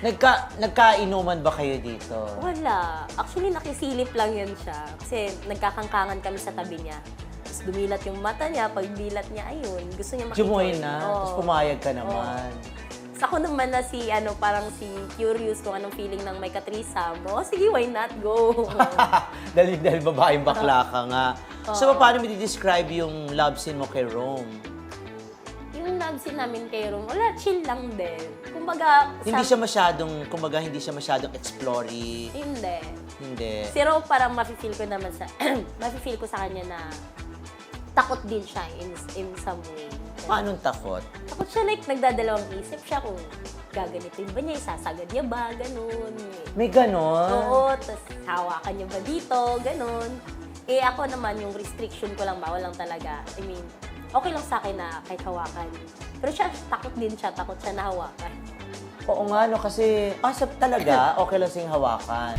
Nagka, nagkainuman ba kayo dito? Wala. Actually, nakisilip lang yan siya. Kasi nagkakangkangan kami sa tabi niya. Tapos dumilat yung mata niya. Pag dilat niya, ayun, gusto niya makita. Jumoy na, Oo. tapos pumayag ka naman. Sa ako naman na si, ano, parang si curious kung anong feeling ng may katrisam. Oh, sige, why not? Go. dahil, dahil babaeng bakla ka nga. So, paano mo di-describe yung love scene mo kay Rome? Scene namin kay Rom, wala, chill lang din. Kumbaga, Hindi siya masyadong, kumbaga, hindi siya masyadong explory. Hindi. Hindi. Si Ro, parang mafe-feel ko naman sa, mafe-feel ko sa kanya na takot din siya in, in some way. Paano takot? Takot siya, like, nagdadalawang isip siya kung gagamitin ba niya, isasagad niya ba, ganun. May ganon? Oo, tapos hawakan niya ba dito, ganun. Eh ako naman, yung restriction ko lang, bawal lang talaga. I mean, okay lang sa akin na kahit hawakan. Pero siya, takot din siya, takot siya na hawakan. Oo nga, no, kasi, ah, sa talaga, okay lang siyang hawakan.